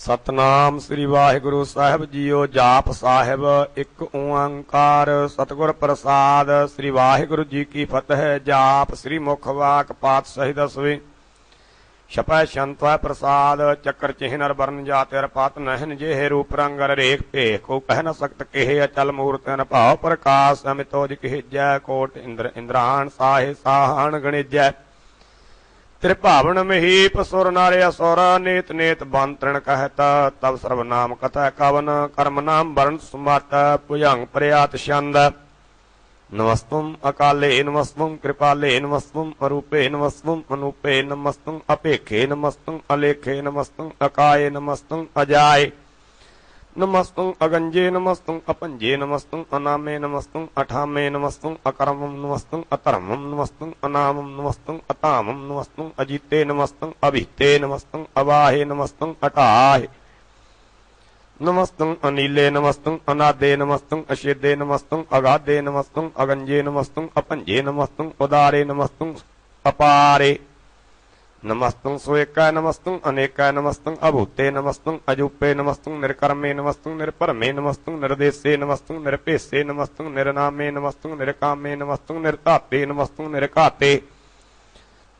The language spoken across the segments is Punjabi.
ਸਤਨਾਮ ਸ੍ਰੀ ਵਾਹਿਗੁਰੂ ਸਾਹਿਬ ਜੀਓ ਜਾਪ ਸਾਹਿਬ, ਇੱਕ ਓੰਕਾਰ ਸਤਿਗੁਰ ਪ੍ਰਸਾਦ, ਸ੍ਰੀ ਵਾਹਿਗੁਰੂ ਜੀ ਕੀ ਫਤਿਹ, ਜਾਪ ਸ੍ਰੀ ਮੁਖ ਵਾਕ ਪਾਤਸ਼ਾਹੀ ਦਸਵੇਂ। ਛਪੈ ਸ਼ੰਤਵੈ ਪ੍ਰਸਾਦ, ਚੱਕਰ ਚਿਹ ਨਰ ਬਰਨ ਜਾਤਿ ਅਰ ਪਾਤ ਨਹਿਨ ਜਿਹੇ ਰੂਪ ਰੰਗ ਅਰ ਰੇਖ ਭੇਖ ਕੋ ਕਹਿ ਨ ਸਕਤ ਕਿਹੇ ਅਚਲ ਮੂਰਤਿ ਭਾਵ ਪ੍ਰਕਾਸ਼ ਅਮਿਤੋਜ ਕਿਹ ਜੈ, ਕੋਟ ਇੰਦਰ ਇੰਦਰਾਨ, ਸਾਹੇ ਸਾਹਣ ਗਣਿਜੈ। ਤ੍ਰਿਭਾਵਨ ਮਹੀਪ ਸੁਰ ਨਾਰੇ ਅਸੁਰ, ਨੇਤ ਨੇਤ ਬੰਤਰਣ ਕਹਿਤ ਤਬ ਸਰਬ ਨਾਮ ਕਥਾ ਕਵਨ, ਕਰਮ ਨਾਮ ਵਰਨ ਸੁਮਤ, ਭੁਜੰਗ ਪ੍ਰਿਆਤ ਛੰਦ। ਨਮਸਤੁਮ ਅਕਾਲੇ ਨਮਸਤੁਮ ਕਿਰਪਾਲੇ ਨਮਸਤੁਮ ਅਰੂਪੇ ਨਮਸਤੁਮ ਅਨੂਪੇ ਨਮਸਤੁਮ ਅਪੇਖੇ ਨਮਸਤੁਮ ਅਲੇਖੇ ਨਮਸਤੁਮ ਅਕਾਏ ਨਮਸਤੁਮ ਅਜਾਏ। ਨਮਸਤੁੰ ਅਗੰਜੇ ਨਮਸਤੁੰ ਅਪੰਜੇ ਨਮਸਤੁੰ ਅਨਾਮੇ ਨਮਸਤੁੰ ਅਠਾਮੇ ਨਮਸਤੁੰ ਅਕਰਮੰ ਨਮਸਤੁੰ ਅਧਰਮੰ ਨਮਸਤੁੰ ਅਨਾਮੰ ਨਮਸਤੁੰ ਅਤਾਮੰ ਨਮਸਤੁੰ ਅਜੀਤੇ ਨਮਸਤੁੰ ਅਭੀਤੇ ਨਮਸਤੁੰ ਅਵਾਹੇ ਨਮਸਤੁੰ ਅਟਾਹੇ ਨਮਸਤੁੰ ਅਨੀਲੇ ਨਮਸਤੁੰ ਅਨਾਦੇ ਨਮਸਤੁੰ ਅਸ਼ੇਦੇ ਨਮਸਤੁੰ ਅਗਾਦੇ ਨਮਸਤੁੰ ਅਗੰਜੇ ਨਮਸਤੁੰ ਅਪੰਜੇ ਨਮਸਤੁੰ ਉਦਾਰੇ ਨਮਸਤੁੰ ਅਪਾਰੇ ਨਮਸਤੰ ਸੋਇਕਾ ਨਮਸਤੰ ਅਨੇਕਾ ਨਮਸਤੰ ਅਭੂਤੇ ਨਮਸਤੰ ਅਜੂਪੇ ਨਮਸਤੰ ਨਿਰਕਰਮੇ ਨਮਸਤੰ ਨਿਰਭਰਮੇ ਨਮਸਤੰ ਨਿਰਦੇਸੇ ਨਮਸਤੰ ਨਿਰਭੇਸੇ ਨਮਸਤੰ ਨਿਰਨਾਮੇ ਨਮਸਤੰ ਨਿਰਕਾਮੇ ਨਮਸਤੰ ਨਿਰਧਾਤੇ ਨਮਸਤੰ ਨਿਰਘਾਤੇ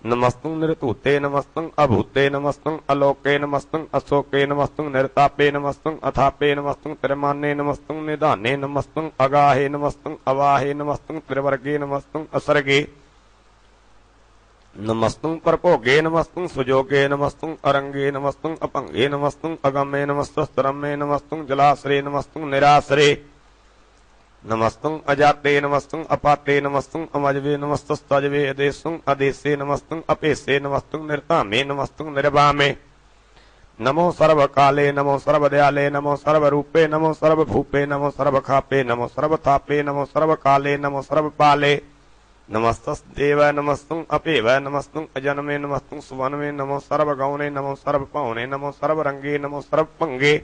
ਨਮਸਤੰ ਨਿਰਧੂਤੇ ਨਮਸਤੰ ਅਭੂਤੇ ਨਮਸਤੰ ਅਲੋਕੇ ਨਮਸਤੰ ਅਸੋਕੇ ਨਮਸਤੰ ਨਿਰਤਾਪੇ ਨਮਸਤੰ ਅਥਾਪੇ ਨਮਸਤੰ ਤਿਰਮਾਨੇ ਨਮਸਤੰ ਨਿਧਾਨੇ ਨਮਸਤੰ ਅਗਾਹੇ ਨਮਸਤੰ ਅਵਾਹੇ ਨਮਸਤੰ ਤ੍ਰਿਵਰਗੇ ਨਮਸਤੰ ਅਸਰਗੇ ਨਮਸਤੰ ਪਰਭੋਗੇ ਨਮਸਤੰ ਸੁਜੋਗੇ ਨਮਸਤੰ, ਅਰੰਗੇ ਨਮਸਤੰ, ਅਪੰਗੇ ਨਮਸਤੰ, ਅਗੰਮੇ ਨਮਸਤਸਤਰਮੇ ਨਮਸਤੰ, ਜਲਾਸਰੇ ਨਮਸਤੰ, ਨਿਰਾਸਰੇ ਨਮਸਤੰ ਅਜਾਤੇ ਨਮਸਤੰ, ਅਪਾਤੇ ਨਮਸਤੰ, ਅਮਜਵੇ ਨਮਸਤਸਤਜਵੇ ਅਦੇਸੰ, ਅਦੇਸੇ ਨਮਸਤੰ, ਅਪੇਸੇ ਨਮਸਤੰ, ਨਿਰਧਾਮੇ ਨਮਸਤੰ, ਨਿਰਵਾਮੇ ਨਮੋ ਸਰਬ ਕਾਲੇ ਨਮੋ ਸਰਬ ਦਿਆਲੇ ਨਮੋ ਸਰਬ ਰੂਪੇ ਨਮੋ ਸਰਬ ਭੂਪੇ ਨਮੋ ਸਰਬ ਖਾਪੇ ਨਮੋ ਸਰਬ ਥਾਪੇ ਨਮੋ ਸਰਬ ਕਾਲੇ ਨਮੋ ਸਰਬ ਪਾਲੇ ਨਮਸਤਸ ਦੇਵ ਨਮਸਤੰ ਅਪੇਵ ਨਮਸਤੰ ਅਜਨਮੇ ਨਮਸਤੰ ਸੁਵਨਮੇ ਨਮੋ ਸਰਬ ਗਉਨੇ ਨਮੋ ਸਰਬ ਭਉਨੇ ਨਮੋ ਸਰਬ ਰੰਗੇ ਨਮੋ ਸਰਬ ਭੰਗੇ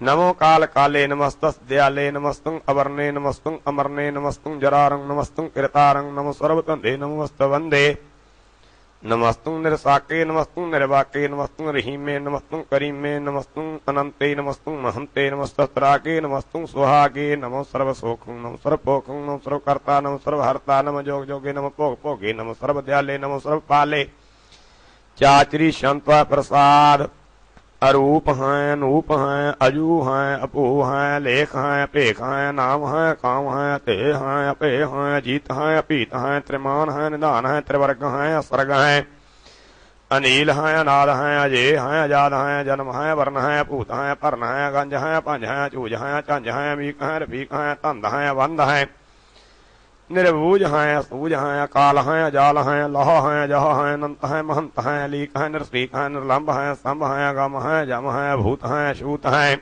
ਨਮੋ ਕਾਲ ਕਾਲੇ ਨਮਸਤਸ ਦਿਆਲੇ ਨਮਸਤੰ ਅਵਰਨੇ ਨਮਸਤੰ ਅਮਰਨੇ ਨਮਸਤੰ ਜਰਾਰੰ ਨਮਸਤੰ ਕਿਰਤਾਰੰ ਨਮੋ ਸਰਬ ਧੰਦੇ ਨਮਸਤ ਵੰਦੇ ਨਮਸਤੰ ਨਿਰਸਾਕੇ, ਨਮਸਤੰ ਨਿਰਵਾਕੇ, ਨਮਸਤੰ ਰਹੀਮੇ, ਨਮਸਤੰ ਕਰੀਮੇ, ਨਮਸਤੰ ਅਨੰਤੇ, ਨਮਸਤੰ ਮਹੰਤੇ ਨਮਸਤਰਾਕੇ ਨਮਸਤੰ ਸੁਹਾਗੇ, ਨਮੋ ਸਰਵ ਸੋਖੰ ਨਮੋ ਸਰਬ ਭੋਖੰ ਨਮੋ ਸਰਬ ਕਰਤਾ ਨਮੋ ਸਰਬ ਹਰਤਾ ਨਮੋ ਜੋਗ ਜੋਗੇ, ਨਮੋ ਭੋਗ ਭੋਗੇ, ਨਮੋ ਸਰਬ ਦਿਆਲੇ ਨਮੋ ਸਰਬ ਪਾਲੇ ਚਾਚਰੀ ਸ਼ੰਤਵਾ ਪ੍ਰਸਾਦ ਅਰੂਪ ਹੈ ਅਨੂਪ ਹੈ, ਅਜੂ ਹੈ ਅਪੂ ਹੈ, ਲੇਖ ਹੈ, ਭੇਖ ਹੈ, ਨਾਮ ਹੈ, ਕਾਮ ਹੈ ਤੇ ਹੈ ਅਪੇ ਹੈ ਜੀਤ ਹੈ, ਅਪੀਤ ਹੈ, ਤ੍ਰਿਮਾਨ ਹੈ, ਨਿਧਾਨ ਹੈ, ਤ੍ਰਿਵਰਗ ਹੈ, ਅਸਰਗ ਹੈ। ਅਨੀਲ ਹੈ, ਅਨਾਦ ਹੈ ਅਜੇ ਹੈ, ਅਜਾਦ ਹੈ, ਜਨਮ ਹੈ ਵਰਨ ਹੈ, ਭੂਤ ਹੈ, ਭਰਨ ਹੈ, ਗੰਜ ਹੈ ਪੰਜ ਹੈ ਚੂਜ ਹੈ, ਝੰਜ ਹੈ, ਮੀਕ ਹੈ, ਰਫੀਕ ਹੈ, ਧੰਦ ਹੈ, ਵੰਦ ਹੈ। ਨਿਰਭੂਜ ਹੈ ਸੂਜ ਹੈ ਅਕਾਲ ਹੈ ਅਜਾਲ ਹੈ ਲਾਹ ਹੈ ਜਹ ਹੈ ਅਨੰਤ ਹੈ ਮਹੰਤ ਹੈ ਅਲੀਕ ਹੈ ਨਿਰਸਰੀਕ ਹੈ ਨਿਰਲੰਭ ਹੈ ਸੰਭ ਹੈ ਅਗਮ ਹੈ ਜਮ ਹੈ ਭੂਤ ਹੈ ਸ਼ੂਤ ਹੈ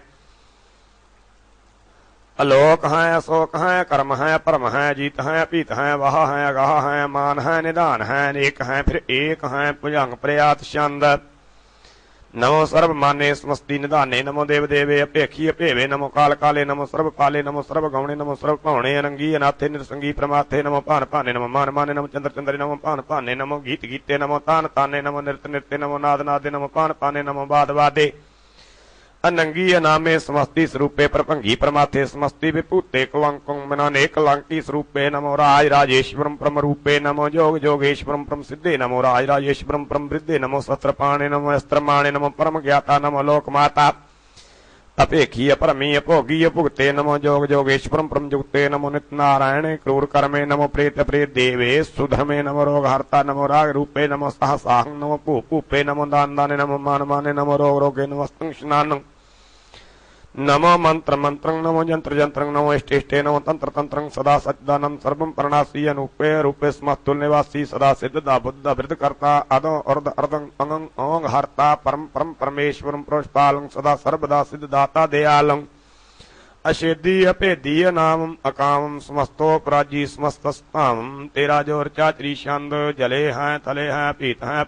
ਅਲੋਕ ਹੈ ਅਸੋਕ ਹੈ ਕਰਮ ਹੈ ਪਰਮ ਹੈ ਜੀਤ ਹੈ ਅਪੀਤ ਹੈ ਵਾਹ ਹੈ ਅਗਾਹ ਹੈ ਮਾਨ ਹੈ ਨਿਧਾਨ ਹੈ ਅਨੇਕ ਹੈ ਫਿਰ ਏਕ ਹੈ ਭੁਜੰਗ ਪ੍ਰਿਆਤ ਛੰਦ ਨਮੋ ਸਰਬ ਮਾਨੇ ਸਮਸਤੀ ਨਿਧਾਨੇ, ਨਮੋ ਦੇਵ ਦੇਵੇ ਅਪੇਖੀ ਅਪੇਵੇ ਨਮੋ ਕਾਲ ਕਾਲੇ, ਨਮੋ ਸਰਬ ਪਾਲੇ ਨਮੋ ਸਰਬ ਗਉਣੇ, ਨਮੋ ਸਰਬ ਭਾਉਣੇ, ਅਨੰਗੀ ਅਨਾਥੇ, ਨਿਰਸੰਗੀ ਪ੍ਰਮਾਥੇ, ਨਮੋ ਭਾਨ ਭਾਨੇ, ਨਮੋ ਮਾਨ ਮਾਨੇ, ਨਮੋ ਚੰਦਰ ਚੰਦਰੇ, ਨਮੋ ਭਾਨ ਭਾਨੇ, ਨਮੋ ਗੀਤ ਗੀਤੇ, ਨਮੋ ਤਾਨ ਤਾਨੇ, ਨਮੋ ਨਿਰਤ ਨਿਰਤੇ, ਨਮੋ ਨਾਦ ਨਾਦੇ, ਨਮੋ ਭਾਨ ਭਾਨੇ, ਨਮੋ ਬਾਦ ਬਾਦੇ ਅਨੰਗੀ ਅਨਾਮੇ ਸਮਸਤੀ ਸਰੂਪੇ ਪ੍ਰਭੰਗੀ ਪ੍ਰਮਾਥੇ ਸਮਸਤੀ ਵਿਭੂਤੇ ਕਲੰਕੰ ਮਨਾਨੇ ਕਲੰਕੀ ਸਰੂਪੇ ਨਮੋ ਰਾਜ ਰਾਜੇਸ਼ਵਰਮ ਪਰਮ ਰੂਪੇ ਨਮੋ ਜੋਗ ਜੋਗੇਸ਼ਵਰਮ ਪਰਮ ਸਿੱਧੇ ਨਮੋ ਰਾਜ ਰਾਜੇਸ਼ਵਰਮ ਪਰਮ ਬ੍ਰਿद्धੇ ਨਮੋ ਸਤਰ ਪਾਣੇ ਨਮੋ ਅਸਤਰ ਮਾਣੇ ਨਮੋ ਪਰਮ ਗਿਆਤਾ ਨਮੋ ਲੋਕ ਮਾਤਾ ਅਪੇਖੀ ਅਪਰਮੀ ਅਭੋਗੀ ਅਭੁਗਤੇ ਨਮੋ ਜੋਗ ਜੋਗੇਸ਼ਵਰਮ ਪਰਮ ਜੁਗਤੇ ਨਮੋ ਨਿਤ ਨਾਰਾਇਣੇ ਕਰੂਰ ਕਰਮੇ ਨਮੋ ਪ੍ਰੇਤ ਪ੍ਰੇਤ ਦੇਵੇ ਸੁਧਮੇ ਨਮੋ ਰੋਗ ਹਰਤਾ ਨਮੋ ਰਾਗ ਰੂਪੇ ਨਮੋ ਸਹ ਸਾਹੰ ਨਮੋ ਭੂ ਭੂਪੇ ਨਮੋ ਦਾਨ ਦਾਨੇ ਨਮੋ ਮਾਨ ਮਾਨੇ ਨਮੋ ਰੋਗ ਰੋਗੇ ਨਮਸਤੰ ਸ਼ਨਾਨੰ ਨਮੋ ਮੰਤਰ ਮੰਤਰੰ ਨਮੋ ਜੰਤਰ ਜੰਤਰੰ ਨਮੋ ਇਸ਼ਟੇ ਇਸ਼ਟੇ ਨਮੋ ਤੰਤਰ ਤੰਤਰੰ ਸਦਾ ਸਚਦਾਨੰ ਸਰਬੰ ਪਰਣਾਸੀ ਅਨੂਪੇ ਰੂਪੇ ਸਮਸਤੁਲ ਨਿਵਾਸੀ ਸਦਾ ਸਿੱਧ ਦਾ ਬੁੱਧ ਬਿਰਧ ਕਰਤਾ ਅਦੋ ਅਰਧ ਅਰਧੰ ਅੰਗੰ ਓੰਗ ਹਰਤਾ ਪਰਮ ਪਰਮ ਪਰਮੇਸ਼ਵਰੰ ਪ੍ਰੋਸ਼ਪਾਲੰ ਸਦਾ ਸਰਬਦਾ ਸਿੱਧ ਦਾਤਾ ਦਿਆਲੰ ਅਸ਼ੇਦੀ ਅਭੇਦੀ ਨਾਮੰ ਅਕਾਮੰ ਸਮਸਤੋ ਪ੍ਰਾਜੀ ਸਮਸਤਸਤਾਮੰ ਤੇਰਾ ਜੋਰ ਚਾਚਰੀ ਛੰਦ ਜਲੇ ਹੈ ਤਲੇ ਹੈ ਪੀਤ ਹੈ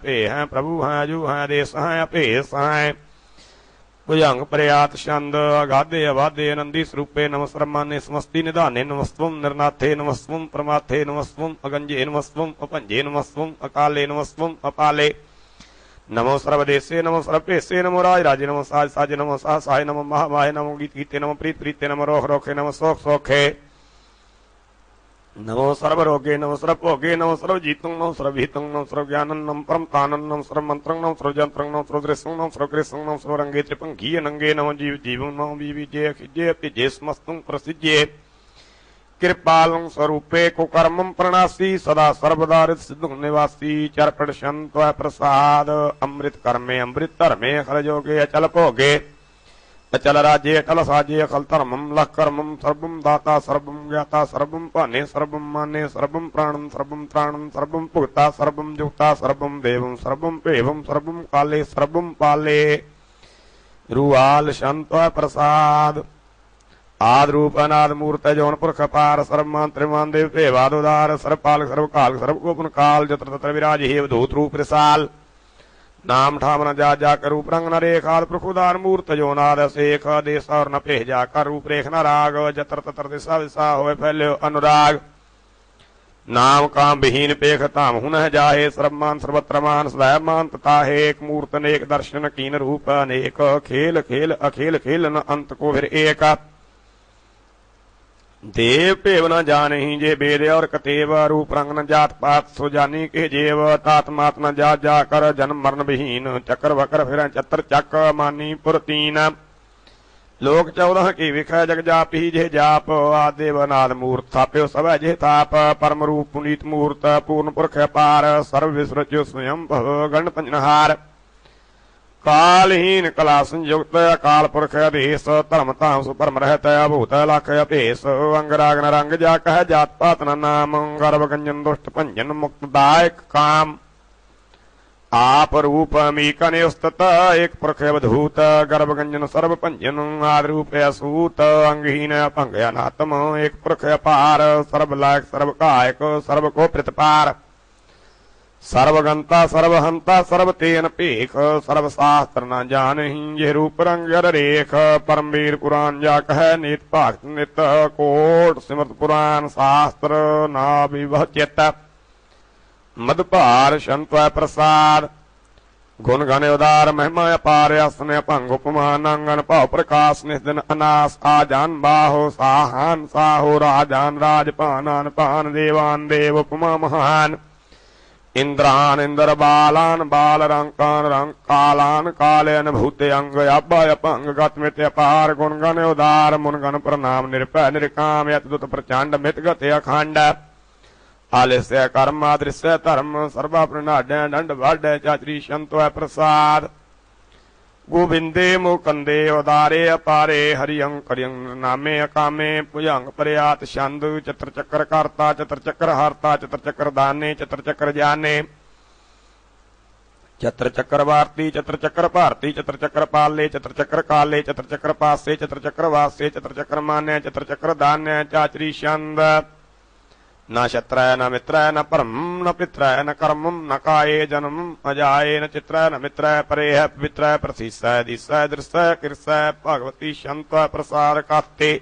ਭੁਜੰਗ ਪ੍ਰਿਆਤ ਛੰਦ, ਅਗਾਧੇ ਅਵਾਧੇ ਅਨੰਦੀ ਸਰੂਪੇ ਨਮਸਰਮਾਨੇ ਸਮਸਤੀ ਨਿਧਾਨੇ ਨਮਸਤਵੰ, ਨਿਰਨਾਥੇ ਨਮਸਤਵੰ, ਪ੍ਰਮਾਥੇ ਨਮਸਤਵੰ, ਅਗੰਜੇ ਨਮਸਤਵੰ ਅਪੰਜੇ ਨਮਸਤਵੰ, ਅਕਾਲੇ ਨਮਸਤਵੰ, ਅਪਾਲੇ। ਨਮੋ ਸਰਵਦੇਸੇ ਨਮੋ ਸਰਵਪੇਸੇ ਨਮੋ ਰਾਜ ਰਾਜੇ, ਨਮੋ ਸਾਜ ਸਾਜੇ, ਨਮੋ ਸਾਹ ਸਾਏ ਨਮੋ ਮਹਾਮਾਏ ਨਮੋ ਗੀਤ ਗੀਤੇ ਨਮੋ ਪ੍ਰੀਤ ਪ੍ਰੀਤੇ, ਨਮੋ ਰੋਖ ਰੋਖੇ, ਨਮੋ ਸੋਖ ਸੋਖੇ। ਨਮੋ ਸਰਵ ਰੋਗੇ ਨਮੋ ਸਰਵ ਭੋਗੇ ਨਮੋ ਸਰਵ ਜੀਤੰ ਨਮੋ ਸਰਵ ਹਿਤੰ ਨਮੋ ਸਰਵ ਗਿਆਨੰ ਨਮੋ ਪਰਮ ਤਾਨੰ ਨਮੋ ਸਰਵ ਮੰਤਰੰ ਨਮੋ ਸਰਵ ਜੰਤਰੰ ਨਮੋ ਸਰਵ ਦ੍ਰਿਸ਼ੰ ਨਮੋ ਸਰਵ ਕ੍ਰਿਸ਼ੰ ਨਮੋ ਸਰਵ ਰੰਗੇ ਤ੍ਰਿਪੰਖੀ ਅਨੰਗੇ, ਨਮੋ ਜੀਵ ਜੀਵੰ, ਨਮੋ ਬੀਵੀ ਜੇ ਅਖਿਜੇ ਅਪਿਜੇ ਸਮਸਤੰ ਪ੍ਰਸਿਜੇ ਕਿਰਪਾਲੰ ਸਰੂਪੇ ਕੋ ਕਰਮੰ ਪ੍ਰਣਾਸੀ, ਸਦਾ ਸਰਬਦਾ ਰਿਤ ਸਿद्धੁ ਨਿਵਾਸੀ, ਚਰਪੜ ਸ਼ੰਤਵ ਪ੍ਰਸਾਦ। ਅੰਮ੍ਰਿਤ ਕਰਮੇ ਅੰਮ੍ਰਿਤ ਧਰਮੇ, ਅਖਲ ਜੋਗੇ, ਅਚਲ ਭੋਗੇ। ਅਚਲ ਰਾਜੇ ਅਕਲ ਸਾਜੇ ਅਕਲ ਧਰਮੰ ਲਖ ਕਰਮੰ ਸਰਬੰ ਦਾਤਾ ਸਰਬੰ ਗਿਆਤਾ ਸਰਬੰ ਭਾਨੇ ਸਰਬੰ ਮਾਨੇ ਸਰਬੰ ਪ੍ਰਾਣੰ ਸਰਬੰ ਤ੍ਰਾਣੰ ਸਰਬੰ ਭੁਗਤਾ ਸਰਬੰ ਜੁਗਤਾ ਸਰਬੰ ਦੇਵੰ ਸਰਬੰ ਭੇਵੰ ਸਰਬੰ ਕਾਲੇ ਸਰਬੰ ਪਾਲੇ ਰੂਆਲ ਸ਼ੰਤਵ ਪ੍ਰਸਾਦ ਆਦ ਰੂਪ ਅਨਾਦ ਮੂਰਤ ਜੋਨ ਪੁਰਖ ਪਾਰ ਸਰਬ ਮੰਤਰ ਦੇਵ ਭੇਵਾਦ ਉਦਾਰ ਸਰਬ ਪਾਲਕ ਕਾਲ ਸਰਬ ਗੋਪਨ ਕਾਲ ਜਤਰ ਤਤਰ ਵਿਰਾਜ ਹੇਵ ਧੂਤ ਰੂਪ ਰਸਾਲ ਨਾਮ ਠਾਮ ਨ ਜਾ ਜਾ ਕਰ ਰੂਪ ਰੰਗ ਨ ਰੇਖਾਦ ਪ੍ਰਖ ਉਦਾਰ ਮੂਰਤ ਜੋ ਨਾਦ ਸੇਖ ਦੇਸ ਔਰ ਨ ਭੇਜਾ ਕਰ ਰੂਪ ਰੇਖ ਨ ਰਾਗ, ਜਤਰ ਤਤਰ ਦਿਸਾ ਵਿਸਾ ਹੋਏ ਫੈਲਿਓ ਅਨੁਰਾਗ। ਨਾਮ ਕਾਮ ਬਹੀਨ ਪੇਖ ਧਾਮ ਹੁਨ ਹੈ ਜਾਹੇ ਸਰਬ ਮਾਨ ਸਰਬਤਰ ਤਤਾਹੇ ਏਕ ਮੂਰਤ ਨੇਕ ਦਰਸ਼ਨ ਕੀਨ ਰੂਪ, ਅਨੇਕ ਖੇਲ ਖੇਲ ਅਖੇਲ ਖੇਲਨ ਅੰਤ ਕੋ ਫਿਰ ਏਕ। ਦੇਵ ਭੇਵ ਨ ਜਾਣਹੀ ਜੇ ਬੇਦ ਔਰ ਕਤੇਵ, ਰੂਪ ਰੰਗ ਨ ਜਾਤ ਪਾਤ, ਸੋ ਜਾਣੀ ਕੇ ਜੀਵ ਤਾਤ ਮਾਤ ਨ ਜਾ ਜਾ ਕਰ, ਜਨਮ ਮਰਨ ਵਿਹੀਨ, ਚੱਕਰ ਵਕਰ ਫਿਰੈ ਚਤਰ ਚੱਕ, ਮਾਨੀ ਪੁਰਤੀਨ ਲੋਕ 14 ਕੀ ਵਿਖੈ, ਜਗ ਜਾਪੀ ਜੇ ਜਾਪ ਆਦੇਵ ਨਾਦ ਮੂਰਤ, ਥਾਪਿਓ ਸਭੈ ਜੇ ਤਾਪ ਪਰਮ ਰੂਪ ਪੁਨੀਤ ਮੂਰਤ, ਪੂਰਨ ਪੁਰਖ ਅਪਾਰ, ਸਰਵ ਵਿਸਰਜ ਸਵਯੰ ਭਵ ਗਣ ਪੰਜਨਹਾਰ। ਕਾਲਹੀਨ ਕਲਾ ਸੰਯੁਕਤ ਅਕਾਲ ਪੁਰਖ ਅਧੀਸ, ਧਰਮ ਧਾਮ ਸੁਪਰਮ ਰਹਿਤ ਅਭੂਤ ਲਖ ਅਭੇਸ ਅੰਗ ਰਾਗ ਨ ਰੰਗ ਜਾ ਕਹ ਜਾਤ ਪਾਤ ਨਾਮ, ਗਰਭ ਗੰਜਨ ਦੁਸ਼ਟ ਭੰਜਨ ਮੁਕਤ ਦਾਇਕ ਕਾਮ। ਆਪ ਰੂਪ ਅਮੀਕ ਨੇ ਉਸਤਤ ਏਕ ਪੁਰਖ ਅਵਧੂਤ, ਗਰਭ ਗੰਜਨ ਸਰਬ ਭੰਜਨ ਆਦ ਰੂਪ ਅਸੂਤ। ਅੰਗਹੀਨ ਭੰਗ ਅਨਾਤਮ, ਏਕ ਪੁਰਖ ਅਪਾਰ, ਸਰਬ ਲਾਇਕ ਸਰਬ ਕਾਇਕ, ਸਰਬ ਕੋ ਪ੍ਰਤਪਾਰ। ਸਰਬ ਗੰਤਾ ਸਰਬ ਹੰਤਾ ਤੇਨ ਭੇਖ ਸਰਬ ਸਾਸਤਰ ਨਾ ਜਾਣਹੀ ਜੇ ਰੂਪ ਰੰਗ ਰੇਖ, ਪਰਮਵੀਰ ਪੁਰਾਨ ਜਾ ਕਹੈ ਨੀਤ ਭਗਤ ਨਿਤ, ਕੋਟ ਸਿਮਰਤ ਪੁਰਾਨ ਸ਼ਾਸਤਰ ਨਾ ਵਿਵਹ ਮਦ ਭਾਰ ਸ਼ੰਤਵ ਪ੍ਰਸਾਦ, ਗੁਣ ਗਨ ਉਦਾਰ, ਮਹਿਮਾ ਅਪਾਰ, ਅਸਨੇ ਭੰਗ ਉਪਮਾਨ ਅੰਗਨ ਭਾਵ ਪ੍ਰਕਾਸ਼ ਨਿਸ ਅਨਾਸ, ਆ ਬਾਹੋ ਸਾਹਾਨ, ਸਾਹੋ ਰਾਜਾਨ ਰਾਜ ਭਾਨਾਨ ਭਾਨ ਦੇਵਾਨ, ਦੇਵ ਉਪਮਾ ਮਹਾਨ। ਇੰਦਰਾਨ, ਇੰਦਰ ਬਾਲਾਨ, ਬਾਲ ਰੰਕਾਨ ਰੰਕ ਕਾਲਾਨ, ਕਾਲੇ ਅਨਭੂਤੇ ਅੰਗ ਆਬਾ ਅਪੰਗ ਗਤ ਮਿਤ ਅਪਾਰ, ਗੁਣ ਗਨ ਉਦਾਰ, ਮੁਨ ਗਨ ਪ੍ਰਨਾਮ ਨਿਰਭੈ, ਨਿਰਕਾਮ, ਯਤ ਪ੍ਰਚੰਡ, ਮਿਤ ਗਤ ਅਖੰਡ। ਆਲਿਸੈ ਕਰਮ ਆਦ੍ਰਿਸੈ ਧਰਮ, ਸਰਬਾ ਪ੍ਰਣਾਡੈ ਡੰਡ ਵਾਡੈ, ਚਾਤਰੀ ਸ਼ੰਤਵੈ ਪ੍ਰਸਾਦ। ਗੋਬਿੰਦੇ ਮੁਕੰਦੇ ਉਦਾਰੇ ਅਪਾਰੇ ਹਰੀ ਕਰਿਯੰ ਨਾਮੇ ਅਕਾਮੇ ਭੁਜੰਗ ਪਰਿਆਤ ਛੰਦ ਚਤਰ ਚੱਕਰ ਕਰਤਾ ਚਤਰ ਚੱਕਰ ਹਰਤਾ ਚਤਰ ਚੱਕਰ ਦਾਨੇ ਚਤਰ ਚੱਕਰ ਜਾਣੇ ਚਤਰ ਚੱਕਰ ਵਾਰਤੀ ਚਤਰ ਚੱਕਰ ਭਾਰਤੀ ਚਤਰ ਚੱਕਰ ਪਾਲੇ ਚਤਰ ਚੱਕਰ ਕਾਲੇ ਚਤਰ ਚੱਕਰ ਪਾਸੇ ਚਤਰ ਚੱਕਰ ਵਾਸੇ ਚਤਰ ਚੱਕਰ ਮਾਨਿਆ ਚਤਰ ਚੱਕਰ ਦਾਨਿਆ ਚਾਚਰੀ ਛੰਦ ਨਾ ਸ਼ਤਰੈ, ਨਾ ਮਿਤਰੈ, ਨਾ ਭਰਮ, ਨਾ ਪਿਤਰੈ, ਨਾ ਕਰਮਮ ਨਾ ਕਾਏ ਜਨਮ, ਅਜਾਏ ਨਾ ਚਿਤਰੈ, ਨਾ ਮਿਤਰੈ, ਪਰੇ ਹੈ ਪਵਿੱਤਰੈ, ਪ੍ਰਸੀਸੈ, ਦਿਸੈ, ਦ੍ਰਿਸੈ, ਕਿਰਸੈ, ਭਗਵਤੀ ਸ਼ੰਤੈ, ਪ੍ਰਸਾਰ ਕਾਤੇ।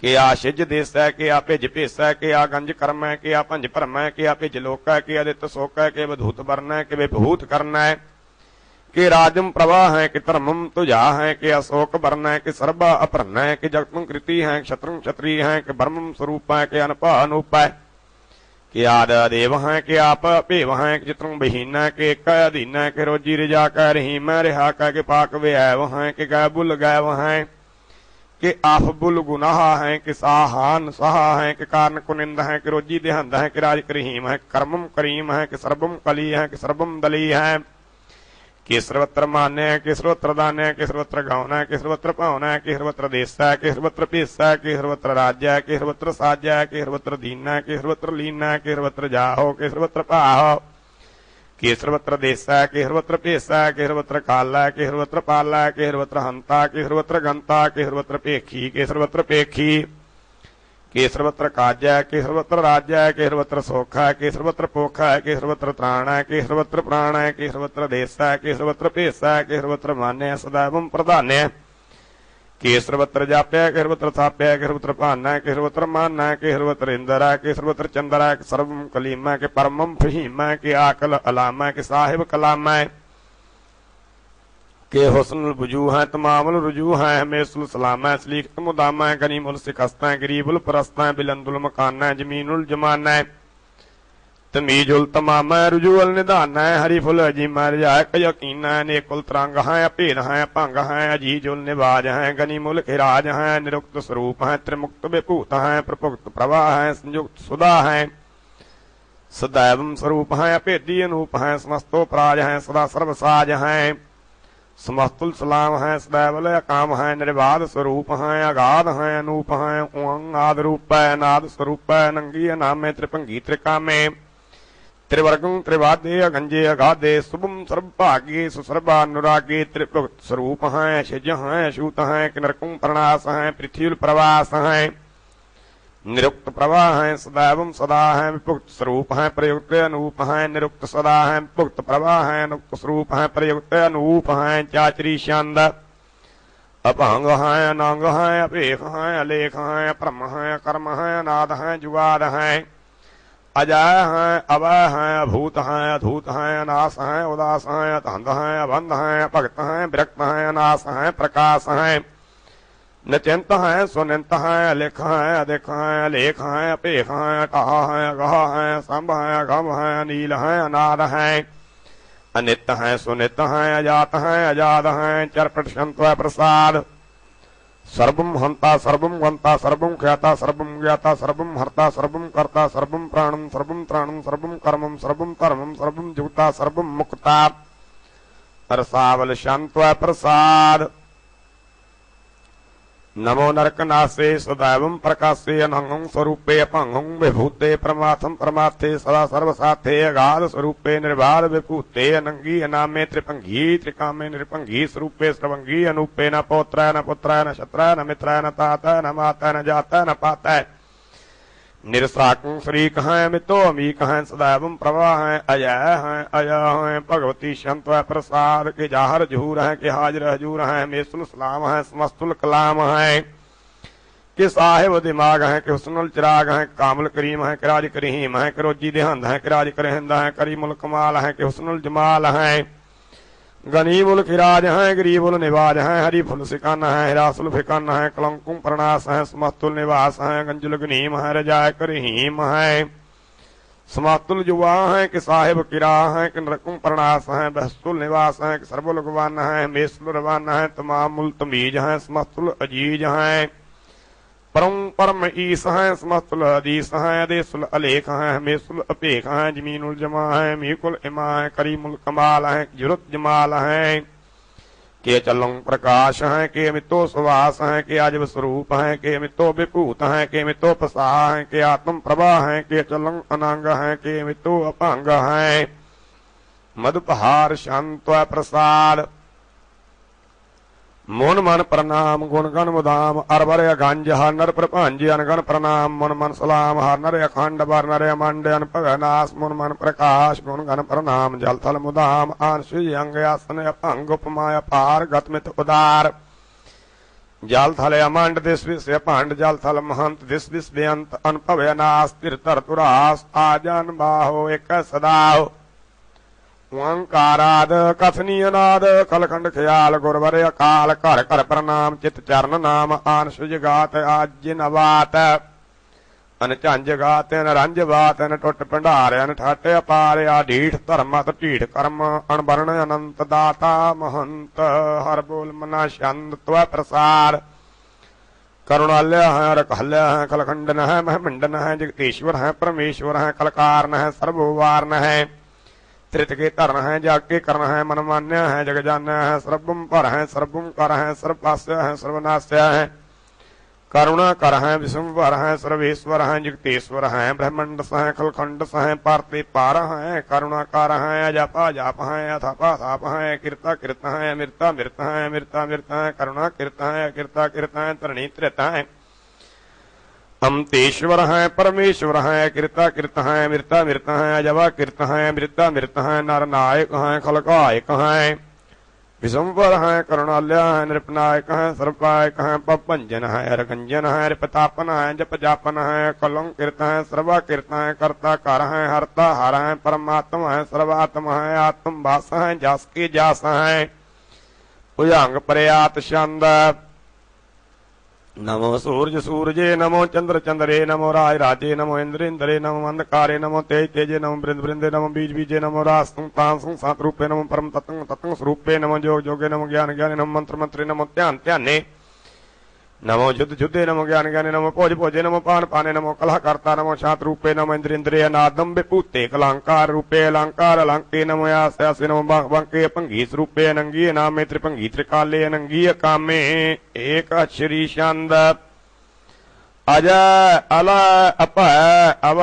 ਕਿ ਆ ਸਿਜ ਦੇਸੈ ਕਿ ਆ ਭਿਜ ਭੇਸੈ ਕਿ ਆ ਗੰਜ ਕਰਮੈ ਕਿ ਆ ਭੰਜ ਭਰਮੈ ਕਿ ਆ ਭਿਜ ਲੋਕੈ ਕਿ ਅਦਿਤ ਸੋਕੈ ਕਿ ਬਧੂਤ ਵਰਨੈ ਕਿ ਵਿਭੂਤ ਕਰਨੈ ਕਿ ਰਾਜਮ ਪ੍ਰਵਾਹ ਹੈ ਕਿ ਧਰਮਮ ਤੁਝਾ ਹੈ ਕਿ ਅਸ਼ੋਕ ਵਰਨ ਹੈ ਕਿ ਸਰਬਾ ਅਪਰਨ ਹੈ ਕਿ ਜਗਤੰ ਕ੍ਰਿਤੀ ਹੈ ਛਤਰੰ ਛਤਰੀ ਹੈ ਕਿ ਬਰਮਮ ਸਰੂਪ ਹੈ ਕਿ ਅਨਭਾ ਅਨੂਪ ਹੈ ਕਿ ਆਦ ਦੇਵ ਹੈ ਕਿ ਆਪ ਭੇਵ ਹੈ ਕਿ ਜਿਤਰੰ ਬਹੀਨ ਹੈ ਕਿ ਇੱਕ ਅਧੀਨ ਹੈ ਕਿ ਰੋਜੀ ਰਜਾ ਕੈ ਰਹੀ ਮੈਂ ਰਿਹਾ ਕੈ ਕਿ ਪਾਕ ਵਿਐਵ ਹੈ ਕਿ ਗੈ ਬੁਲ ਗੈਵ ਹੈ ਕਿ ਆਫ ਬੁਲ ਗੁਨਾਹ ਹੈ ਕਿ ਸਾਹਾਨ ਸਹਾ ਹੈ ਕਿ ਕਾਰਨ ਕੁਨਿੰਦ ਹੈ ਕਿ ਰੋਜੀ ਦੇਹੰਦ ਹੈ ਕਿ ਰਾਜ ਕਰਹੀਮ ਹੈ ਕਰਮਮ ਕਰੀਮ ਹੈ ਕਿ ਸਰਬਮ ਕਲੀ ਹੈ ਕਿ ਸਰਬਮ ਦਲੀ ਹੈ ਕਿ ਸਰਵਤਰ ਮਾਨੈ ਕਿ ਸਰਵਤਰ ਦਾਨੈ ਕਿ ਸਰਵਤਰ ਗਾਉਨੈ ਕਿ ਸਰਵਤਰ ਭਾਉਨੈ ਕਿ ਸਰਵਤਰ ਦੇਸੈ ਕਿ ਸਰਵਤਰ ਭੇਸੈ ਕਿ ਸਰਵਤਰ ਰਾਜੈ ਕਿ ਸਰਵਤਰ ਸਾਜੈ ਕਿ ਸਰਵਤਰ ਦੀਨੈ ਕਿ ਸਰਵਤਰ ਲੀਨੈ ਕਿ ਸਰਵਤਰ ਜਾਹੋ ਕਿ ਸਰਵਤਰ ਭਾਹੋ ਕਿ ਸਰਵਤਰ ਦੇਸੈ ਕਿ ਸਰਵਤਰ ਭੇਸੈ ਕਿ ਸਰਵਤਰ ਕਾਲੈ ਕਿ ਸਰਵਤਰ ਪਾਲੈ ਕਿ ਸਰਵਤਰ ਹੰਤਾ ਕਿ ਸਰਵਤਰ ਗੰਤਾ ਕਿ ਸਰਵਤਰ ਭੇਖੀ ਕਿ ਸਰਵਤਰ ਭੇਖੀ ਕਿ ਸਰਵਤਰ ਕਾਜੈ ਕਿ ਸਰਵਤਰ ਰਾਜੈ ਕਿ ਸਰਵਤਰ ਸੋਖਾ ਕਿ ਸਰਵਤਰ ਪੋਖਾ ਕਿ ਸਰਵਤਰ ਤ੍ਰਾਣੈ ਕਿ ਸਰਵਤਰ ਪ੍ਰਾਣੈ ਕਿ ਸਰਵਤਰ ਦੇਸੈ ਕਿ ਸਰਵਤਰ ਭੇਸੈ ਕਿ ਸਰਵਤਰ ਮਾਨੈ ਸਦਾਵੰ ਪ੍ਰਧਾਨੈ ਕਿ ਸਰਵਤਰ ਜਾਪਿਆ ਕਿ ਸਰਵਤਰ ਥਾਪਿਆ ਕਿ ਸਰਵਤਰ ਭਾਨੈ ਕਿ ਸਰਵਤਰ ਮਾਨੈ ਕਿ ਸਰਵਤਰ ਇੰਦਰੈ ਕਿ ਸਰਵਤਰ ਚੰਦਰੈ ਕਿ ਸਰਵਮ ਕਲੀਮੈ ਕਿ ਪਰਮਮ ਫਹੀਮੈ ਕਿ ਆਕਲ ਅਲਾਮੈ ਕਿ ਸਾਹਿਬ ਕਲਾਮੈ ਕਿ ਹੁਸਨੁਲ ਵਜੂ ਹੈ ਤਮਾਮੁਲ ਰਜੂ ਹੈ ਹਮੇਸੁਲ ਸਲਾਮ ਹੈ ਸਲੀਕਤ ਮੁਦਾਮ ਹੈ ਕਰੀਮੁਲ ਸਿਕਸਤ ਹੈ ਗਰੀਬੁਲ ਪਰਸਤ ਹੈ ਬਿਲੰਦੁਲ ਮਕਾਨ ਹੈ ਜਮੀਨੁਲ ਜਮਾਨ। ਹੈ ਤਮੀਜ਼ੁਲ ਤਮਾਮ ਹੈ ਰਜੂਲ ਨਿਧਾਨ ਹੈ ਹਰੀਫੁਲ ਅਜੀਮ ਹੈ ਰਜਾਇਕ ਯਕੀਨ ਹੈ ਨੇਕੁਲ ਤਰੰਗ ਹੈ, ਅਭੇਦ ਹੈ, ਭੰਗ ਹੈ ਅਜੀਜ਼ੁਲ ਨਿਵਾਜ ਹੈ ਗਨੀਮੁਲ ਖਿਰਾਜ ਹੈ, ਨਿਰੁਕਤ ਸਰੂਪ ਹੈ, ਤ੍ਰਿਮੁਕਤ ਬੇਭੂਤ ਹੈ, ਪ੍ਰਭੁਕਤ ਪ੍ਰਵਾਹ ਹੈ, ਸੰਯੁਕਤ ਸੁਦਾ ਹੈ। ਸਦਾਇਵਮ ਸਰੂਪ ਹੈ, ਅਭੇਦੀ ਅਨੂਪ ਹੈ, ਸਮਸਤੋ ਪ੍ਰਾਜ ਹੈ, ਸਦਾ ਸਰਬ ਸਾਜ ਹੈ। समस्तुल सलाम है सदैवल काम है निर्वाद स्वरूप है अगाध है अनूप है उंग आद रूप है नाद स्वरूप है नंगी अनामे त्रिपंगी त्रिकामे त्रिवर्गं त्रिवादे अगंजे अगाधे शुभम सर्वभागे सुसर्वानुरागे त्रिपुर स्वरूप है शिज है शूत है किनरकुं प्रणास है पृथ्वी प्रवास है निरुक्त प्रवाह हैं सदैवम सदा हैं विपुक्त स्वरूप हैं प्रयुक्त अनूप हैं निरुक्त सदा हैं विपुक्त प्रवाह हैं अनुक्त स्वरूप हैं प्रयुक्त अनूप हैं चाचरी शांद अपहंग हैं अनांग हैं अपेख हैं अलेख हैं परम हैं कर्म हैं अनाद हैं जुगाद हैं अजय हैं अवय हैं अभूत हैं अधूत हैं अनास हैं उदास हैं अतहंद हैं अबंध हैं भक्त हैं विरक्त हैं अनास हैं प्रकाश हैं नित्यंत हैं, सुनिंत हैं अलिख हैं अधिक हैं अलेख हैं अपेख हैं अटाह हैं अगह हैं संभ हैं अगम हैं अनील हैं अनाद हैं। अनित हैं, सुनित हैं, अजात हैं, अजाद हैं, चरपट संत प्रसाद। सर्वम हंता सर्वम वंता सर्वम ख्याता सर्वम ज्ञाता सर्वम हर्ता सर्वम कर्ता सर्वम प्राणम सर्वम त्राणम सर्वम कर्मम सर्वम धर्मम सर्वम जुगता सर्वम मुक्ता। रसावल शांत प्रसाद। नमो नरकनासे सदैवं प्रकाशे अनंगं स्वरूपे अपंगं विभूते परमार्थं परमार्थे सदा सर्वसाथे अगाध स्वरूपे निर्बाध विभूते अनंगी अनामे त्रिपंगी त्रिकामे निर्पंगी स्वरूपे स्रवंगी अनूपे न पौत्र न पुत्र न शत्र न मित्र न तात न माता न जात न पात निरसाकं श्रीक हैं मितो अमीक हैं सदैवं प्रवाह हैं अजय हैं अय हैं भगवती शंत प्रसाद के जाहर जहूर हैं के हाजर हजूर हैं मेसुल सलाम हैं समस्तुल कलाम हैं के साहिब दिमाग हैं के हुसनुल चिराग हैं कामल करीम हैं के राज करीम हैं के रोजी देहंद हैं के राज करहिंद हैं करीमुल कमाल हैं के हुसनुल जमाल हैं गनीबुल खिराज हैं गरीबुल निवाज हैं हरी फुल सिकन हैं हिरासुल फिकन हैं कलंकुम प्रणास हैं समस्तुल निवास हैं गंजुल गनीम हैं रजाय करहीम हैं समातुल जुवा हैं कि साहिब किरा हैं कि नरकुम प्रणास हैं बहस्तुल निवास हैं कि सर्वुल गवान हैं मेसुल रवान हैं तमामुल तमीज हैं समस्तुल अजीज हैं ਪਰਮ ਪਰਮ ਈਸ ਹੈ ਸਮਸਤੁਲ ਹਦੀਸ ਹੈ ਦੇਸੁਲ ਅਲੇਖ ਹੈ ਮੇਸੁਲ ਅਪੇਖ ਹੈ ਜਮੀਨੁਲ ਜਮਾ ਹੈ ਮੀਕੁਲ ਇਮਾ ਹੈ ਕਰੀਮੁਲ ਕਮਾਲ ਹੈ, ਜੁਰਤ ਜਮਾਲ ਹੈ। ਕੇ ਚਲੰ ਪ੍ਰਕਾਸ਼ ਹੈ, ਕੇ ਮਿੱਤੋ ਸੁਵਾਸ ਹੈ, ਕੇ ਅਜਬ ਸਰੂਪ ਹੈ, ਕੇ ਮਿੱਤੋ ਵਿਭੂਤ ਹੈ, ਕੇ ਮਿੱਤੋ ਪਸਾਹ ਹੈ, ਕੇ ਆਤਮ ਪ੍ਰਭਾ ਹੈ, ਕੇ ਚਲੰ ਅਨੰਗ ਹੈ, ਕੇ ਮਿਤੋ ਅਪੰਗ ਹੈ। ਮਦਪਹਾਰ ਸ਼ਾਂਤ ਪ੍ਰਸਾਦ। ਮਨ ਮਨ ਪ੍ਰਣਾਮ, ਗੁਣ ਗਣ ਮੁਦਾਮ ਅਰਬਰ ਅਗੰਜ, ਹਰ ਨਰ ਪ੍ਰਭੰਜ ਅਨਗਨ ਪ੍ਰਣਾਮ, ਮਨ ਮਨ ਸਲਾਮ, ਹਰ ਨਰ ਅਖੰਡ ਬਰ ਨਰ ਅਮੰਡ ਅਨ ਭਗਨਾਸ ਮਨ ਮਨ ਪ੍ਰਕਾਸ਼, ਗੁਣ ਗਣ ਪ੍ਰਣਾਮ, ਜਲ ਥਲ ਮੁਦਾਮ ਆਨਸੁ ਅੰਗ ਆਸਨ ਅਭੰਗ, ਉਪਮਾ ਅਪਾਰ, ਗਤ ਉਦਾਰ। ਜਲ ਥਲ ਅਮੰਡ, ਦਿਸ ਵਿਸ ਭੰਡ ਜਲ ਥਲ ਮਹੰਤ, ਦਿਸ ਦਿਸ ਬੇਅੰਤ, ਅਨਭਵ ਅਨਾਸ ਤਿਰ ਧਰ ਤੁਰਾਸ ਆਜਨ ਬਾਹੋ ਇਕ ਸਦਾਓ ਓੰਕਾਰਾਦ, ਕਥਨੀ ਅਨਾਦ ਕਲਖੰਡ ਖਿਆਲ, ਗੁਰਵਰ ਅਕਾਲ, ਘਰ ਘਰ ਪ੍ਰਣਾਮ, ਚਿਤ ਚਰਨ ਨਾਮ, ਆਨ ਸੁਜਗਾਤ ਆਜ ਨਵਾਤ ਅਨ ਝੰਜ ਗਾਤ ਨ ਰੰਜ ਬਾਤ ਨ ਟੁੱਟ ਭੰਡਾਰ, ਅਨ ਠਾਟ ਅਪਾਰ, ਆ ਢੀਠ ਧਰਮਤ ਢੀਠ ਕਰਮ ਅਣਬਰਨ ਅਨੰਤ ਦਾਤਾ ਮਹੰਤ, ਹਰ ਬੋਲ ਮਨਾ ਛੰਦ, ਤਵ ਪ੍ਰਸਾਰ। ਕਰੁਣਾਲਿਆ ਹੈ ਰਖਲਿਆ ਹੈ ਕਲਖੰਡਨ ਹੈ, ਮਹਿਮੰਡਨ ਹੈ, ਜਗਤੀਸ਼ਵਰ ਹੈ, ਪਰਮੇਸ਼ਵਰ ਹੈ ਕਲਕਾਰਨ ਹੈ ਸਰਬਵਾਰਨ ਹੈ। त्रित के धरण है जाग के कर्ण है मन मान्य है जग जान्य है सर्वम पर है सर्वम कर है सर्वपास्य है सर्वनाश्य है करुणा कर है विश्वभर है सर्वेश्वर है जगतेश्वर है ब्रह्मंड है खलखंड है पार्ति पार है करुणा कर है अजापा जाप है अथापा थाप है कृता कृत है अमृता मृत है अमृता मृत है करुणा कृत है अकृता कृत है तृणी त्रित है हम तेश्वर हैं परमेश्वर हैं कृता कृत हैं मृता मृता हैं अजवा कृत हैं मृता मृत हैं नर नायक हैं खलकायक हैं विषमवर हैं करुणालय हैं नृपनायक हैं सर्वपायक हैं पपंजन हैं अरगंजन हैं रिपतापन हैं जप जापन हैं कलम कृत हैं सर्वाकृत हैं कर्ता कार हैं हर्ता हर हैं परमात्म हैं सर्वात्म हैं आत्म भाष हैं जास के जास हैं भुजंग प्रयात छंद ਨਮੋ ਸੂਰਜ ਸੂਰਜੇ ਨਮੋ ਚੰਦਰ ਚੰਦਰੇ ਨਮੋ ਰਾਜ ਰਾਜੇ ਨਮੋ ਇੰਦਰ ਇੰਦਰੇ ਨਮੋ ਅੰਧਕਾਰੇ ਨਮੋ ਤੇਜ ਤੇਜੇ ਨਮੋ ਬ੍ਰਿੰਦ ਬ੍ਰਿੰਦੇ ਨਮੋ ਬੀਜ ਬੀਜੇ ਨਮੋ ਰਾਸਤੰ ਤਾਂਸੰ ਸਤ ਰੂਪੇ ਨਮੋ ਪਰਮ ਤਤੰ ਤਤੰ ਸਰੂਪੇ ਨਮੋ ਜੋਗ ਜੋਗੇ ਨਮੋ ਗਿਆਨ ਗਿਆਨੇ ਨਮੋ ਮੰਤਰ ਮੰਤਰੇ ਨਮੋ ਧਿਆਨ ਧਿਆਨੇ ਨਮੋ ਜੁਧ ਜੁਧੇ, ਨਮੋ ਗਿਆਨ ਗਿਆਨੇ, ਨਮੋ ਭੋਜ ਭੋਜੇ, ਨਮੋ ਪਾਨ ਪਾਨੇ, ਨਮੋ ਕਲਹ ਕਰਤਾ ਨਮੋ ਸ਼ਾਤ ਰੂਪੇ, ਨਮੋ ਇੰਦਰ ਇੰਦਰੇ ਅਨਾਦਮ ਵਿਭੂਤੇ ਕਲੰਕਾਰ ਰੂਪੇ, ਅਲੰਕਾਰ ਅਲੰਕੇ, ਨਮੋ ਆਸ ਆਸੇ, ਨਮੋ ਬੰਕ ਬੰਕੇ ਭੰਗੀ ਸਰੂਪੇ, ਅਨੰਗੀ ਨਾਮੇ ਤ੍ਰਿਭੰਗੀ ਤ੍ਰਿਕਾਲੇ, ਅਨੰਗੀ ਕਾਮੇ ਏਕ ਅਛਰੀ ਅਜ ਅਲ ਅਪੈ ਅਵ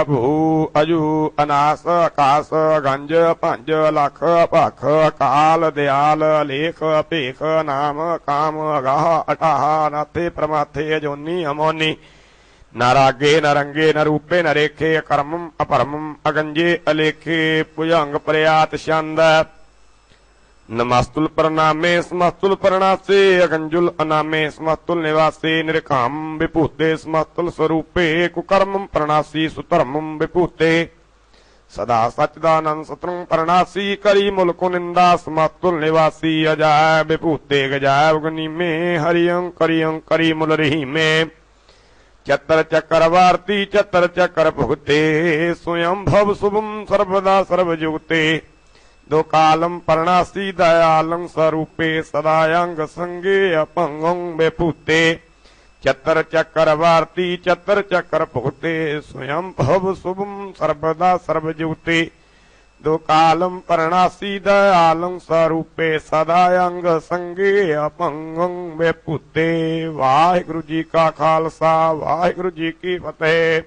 ਅਭੂ ਅਜੂ ਅਨਾਸ ਆਕਾਸ ਗੰਜ ਭੰਜ ਲਖ ਭਖ ਕਾਲ ਦਿਆਲ ਲੇਖ ਭੇਖ ਨਾਮ ਕਾਮ ਅਗਾਹ ਅਟਾਹ ਨਾਥੇ ਪ੍ਰਮਾਥੇ ਅਜੋਨੀ ਅਮੋਨੀ। ਨਰਾਗੇ ਨਰੰਗੇ ਨਰੂਪੇ ਨਰੇਖੇ ਕਰਮੰ ਅਪਰਮੰ ਅਗੰਜੇ ਅਲੇਖੇ ਭੁਜੰਗ ਪ੍ਰਿਆਤ ਛੰਦ ਨਮਸਤੁਲ ਪ੍ਰਣਾਮੇ ਸਮਸਤੁਲ ਪ੍ਰਣਾਸੇ ਅਗੰਜੁਲ ਅਨਾਮੇ, ਸਮਸਤੁਲ ਨਿਵਾਸੇ ਨਿਰਕਾਮ ਵਿਭੂਤੇ, ਸਮਸਤੁਲ ਸਰੂਪੇ, ਕੁਕਰਮੰ ਪ੍ਰਣਾਸੀ ਸੁਧਰਮੰ ਵਿਭੂਤੇ। ਸਦਾ ਸਚਦਾਨੰਦ ਸਤਰੰ ਪ੍ਰਣਾਸੀ ਕਰੀ ਮੁਲਕੁ ਨਿੰਦਾ, ਸਮਸਤੁਲ ਨਿਵਾਸੀ ਅਜਾਇ ਵਿਭੂਤੇ ਗਜਾਇ ਗਨੀਮੇ ਹਰਿਯੰ ਕਰਿਯੰ ਕਰੀ ਮੁਲ ਰਹੀਮੇ। ਚਤਰ ਚੱਕਰ ਵਾਰਤੀ, ਚਤਰ ਚੱਕਰ ਭੁਗਤੇ ਸੁਯੰ ਭਵ ਸੁਭੰ ਸਰਬਦਾ ਸਰਬ ਜੁਗਤੇ। ਦੋ ਕਾਲਮ ਪਰਣਾਸੀ ਦਇਆਲੰ ਸਰੂਪੇ ਸਦਾ ਅੰਗ ਸੰਗੇ ਅਪੰਗੰ ਬੇਪੂਤੇ ਚਤਰ ਚੱਕਰ ਵਾਰਤੀ, ਚਤਰ ਚੱਕਰ ਭੁਗਤੇ ਸਵਯੰ ਭਵ ਸੁਭੰ ਸਰਬਦਾ ਸਰਬ ਜੁਗਤੇ ਦੋ ਕਾਲਮ ਪਰਣਾਸੀ ਦਇਆਲੰ ਸਰੂਪੇ ਸਦਾ ਅੰਗ ਸੰਗੇ ਅਪੰਗੰ ਬੇਪੂਤੇ ਵਾਹਿਗੁਰੂ ਜੀ ਕਾ ਖਾਲਸਾ, ਵਾਹਿਗੁਰੂ ਜੀ ਕੀ ਫਤਿਹ।